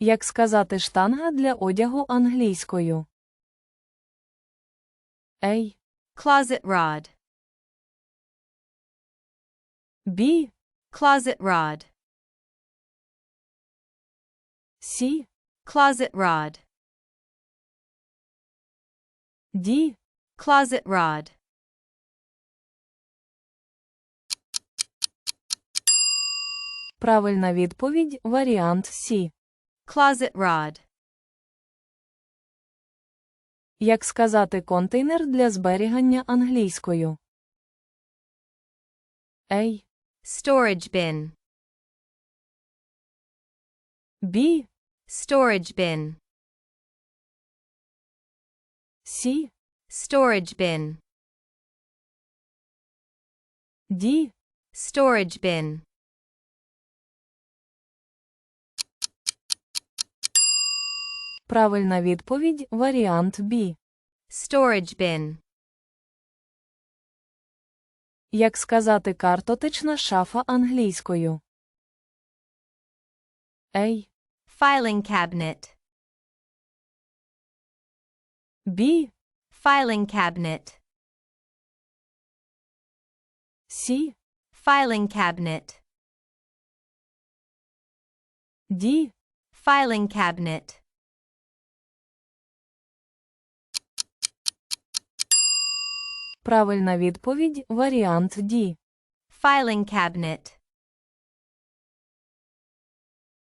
Як сказати штанга для одягу англійською? A. Closet rod. B. Closet rod. C. Closet rod. D. Closet rod. Правильна відповідь варіант C. Closet rod. Як сказати контейнер для зберігання англійською? A. Storage bin. B. Storage bin. C. Storage bin. D. Storage bin. Правильна відповідь варіант B. Storage bin. Як сказати картотечна шафа англійською? A. Filing cabinet. B. Filing cabinet. C. Filing cabinet. D. Filing cabinet. Правильна відповідь варіант D. Filing cabinet.